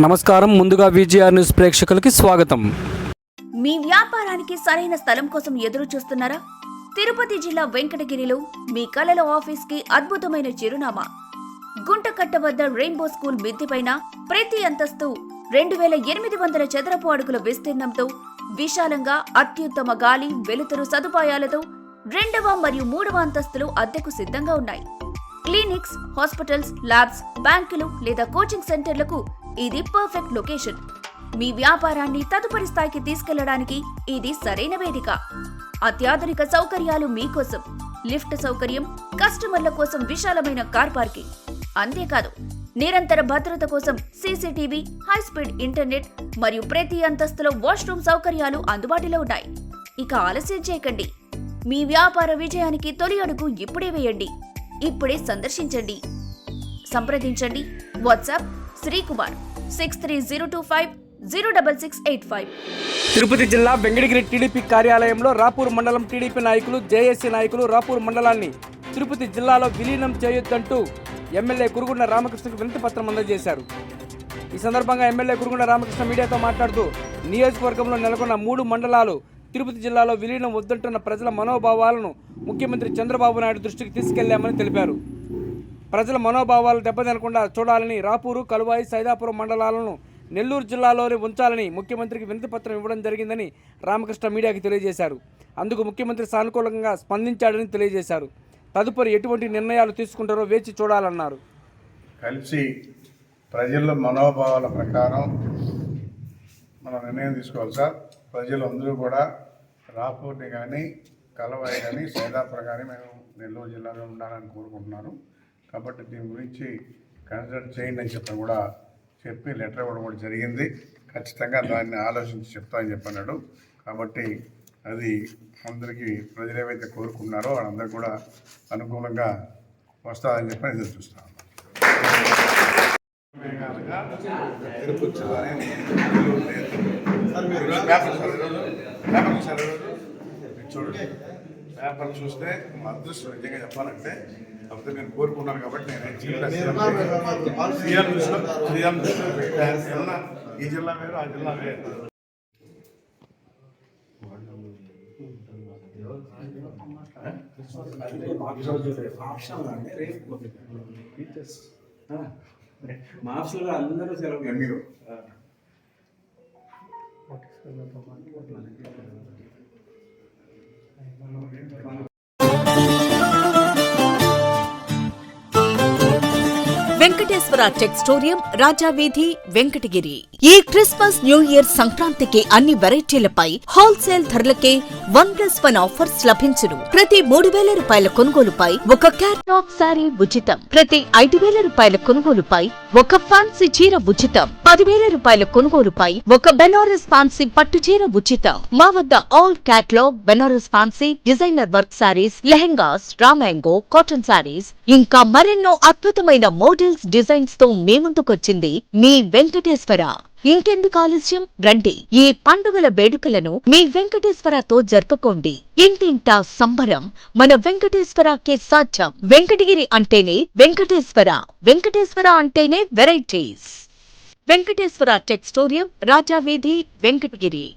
నమస్కారం. ముందుగా VGR news ప్రేక్షకులకి స్వాగతం. మీ వ్యాపారానికి సరైన స్థలం కోసం ఎదురు చూస్తున్నారా? తిరుపతి జిల్లా వెంకటగిరిలో మీ కలల ఆఫీస్కి అద్భుతమైన చిరునామా. గుంటకట్ట వద్ద రెయిన్బో స్కూల్ మిద్దెపైన ప్రతి అంతస్తు రెండు వేల ఎనిమిది వందల చదరపు అడుగుల విస్తీర్ణంతో విశాలంగా అత్యుత్తమ గాలి వెలుతురు సదుపాయాలతో రెండవ మరియు మూడవ అంతస్తులు అద్దెకు సిద్ధంగా ఉన్నాయి. క్లినిక్స్ హాస్పిటల్స్ ల్యాబ్స్ బ్యాంకులు లేదా కోచింగ్ సెంటర్లకు ఇది పర్ఫెక్ట్ లొకేషన్ మీ వ్యాపారాన్ని తదుపరి స్థాయికి తీసుకెళ్ళడానికి ఇది సరైన వేదిక. అత్యాధునిక సౌకర్యాలు మీకోసం. లిఫ్ట్ సౌకర్యం కస్టమర్ల కోసం విశాలమైన కార్ పార్కింగ్. అంతేకాదు నిరంతర భద్రత కోసం సీసీటీవీ హై స్పీడ్ ఇంటర్నెట్ మరియు ప్రతి అంతస్తులో వాష్రూమ్ సౌకర్యాలు అందుబాటులో ఉన్నాయి. ఇక ఆలస్యం చేయకండి. మీ వ్యాపార విజయానికి తొలి అడుగు ఇప్పుడే వేయండి. ఇప్పుడే సందర్శించండి. సంప్రదించండి. WhatsApp Srikumar. Six three zero two five zero double six eight five. Tirupati జిల్లా వెంకటగిరి టీడీపీ కార్యాలయంలో రాపూర్ మండలం టీడీపీ నాయకులు జేఏసీ నాయకులు రాపూర్ మండలాన్ని తిరుపతి జిల్లాలో విలీనం చేయొద్దంటూ ఎమ్మెల్యే కురుగుండ రామకృష్ణకు వినతి పత్రం అందజేశారు. ఈ సందర్భంగా ఎమ్మెల్యే కురుగుండ రామకృష్ణ మీడియాతో మాట్లాడుతూ నియోజకవర్గంలో నెలకొన్న మూడు మండలాలు తిరుపతి జిల్లాలో విలీనం వద్దంటున్న ప్రజల మనోభావాలను ముఖ్యమంత్రి చంద్రబాబు నాయుడు దృష్టికి తీసుకెళ్ళామని తెలిపారు. ప్రజల మనోభావాలు దెబ్బతినకుండా చూడాలని రాపూరు కలువాయి సైదాపురం మండలాలను నెల్లూరు జిల్లాలోనే ఉంచాలని ముఖ్యమంత్రికి వినతిపత్రం ఇవ్వడం జరిగిందని రామకృష్ణ మీడియాకి తెలియజేశారు. అందుకు ముఖ్యమంత్రి సానుకూలంగా స్పందించాడని తెలియజేశారు. తదుపరి ఎటువంటి నిర్ణయాలు తీసుకుంటారో వేచి చూడాలన్నారు. కలిసి ప్రజల మనోభావాల ప్రకారం మనం నిర్ణయం తీసుకోవాలి సార్. ప్రజలు అందరూ కూడా రాపూర్ని కానీ కలవాయి కానీ సైదాపురం కానీ మేము నెల్లూరు జిల్లాలో ఉండాలని కోరుకుంటున్నాను. కాబట్టి దీని గురించి కన్సిడర్ చేయండి అని చెప్పని కూడా చెప్పి లెటర్ ఇవ్వడం కూడా జరిగింది. ఖచ్చితంగా దాన్ని ఆలోచించి చెప్తామని చెప్పన్నాడు. కాబట్టి అది అందరికీ ప్రజలు ఏవైతే కోరుకున్నారో వాళ్ళందరూ కూడా అనుకూలంగా వస్తుందని చెప్పని ఎదురు చూస్తాను సార్ ఈరోజు పేపర్ సార్ ఈరోజు మీరు చూడండి పేపర్ చూస్తే మా అదృష్టం నిజంగా చెప్పాలంటే కాకపోతే నేను కోరుకున్నాను కాబట్టి నేను దృష్టిలో పెట్టాను. ఈ జిల్లా వేరు ఆ జిల్లా వేరు. మార్క్స్లో అందరూ సెలవు మీరు. వెంకటేశ్వర టెక్స్టోరియం రాజావీధి వెంకటగిరి ఈ క్రిస్మస్ న్యూ ఇయర్ సంక్రాంతికి అన్ని వెరైటీలపై హోల్సేల్ ధరలకే వన్ ప్లస్ వన్ ఆఫర్స్ లభించును. ప్రతి మూడు వేల రూపాయల కొనుగోలుపై ఒక క్యాట్లాగ్ శారీ ఉచితం. ప్రతి ఐదు వేల రూపాయల కొనుగోలుపై ఒక ఫ్యాన్సీ చీర ఉచితం. పదివేల రూపాయల కొనుగోలుపై ఒక బెనారస్ ఫ్యాన్సీ పట్టు చీర ఉచితం. మా వద్ద all catalogue Banaras fancy designer work saris lehengas రామాంగో cotton saris ఇంకా మరెన్నో అద్భుతమైన మోడల్స్ డిజైన్స్తో మీ ముందుకొచ్చింది మీ వెంకటేశ్వర. ఇంకెందుకు ఆలస్యం? రండి. ఈ పండుగల వేడుకలను మీ వెంకటేశ్వరతో జరుపుకోండి. ఇంటింటా సంబరం. మన వెంకటేశ్వరకే సాధ్యం. వెంకటగిరి అంటేనే వెంకటేశ్వర. వెంకటేశ్వర అంటేనే వెరైటీస్. వెంకటేశ్వర టెక్స్టోరియం రాజావేది వెంకటగిరి.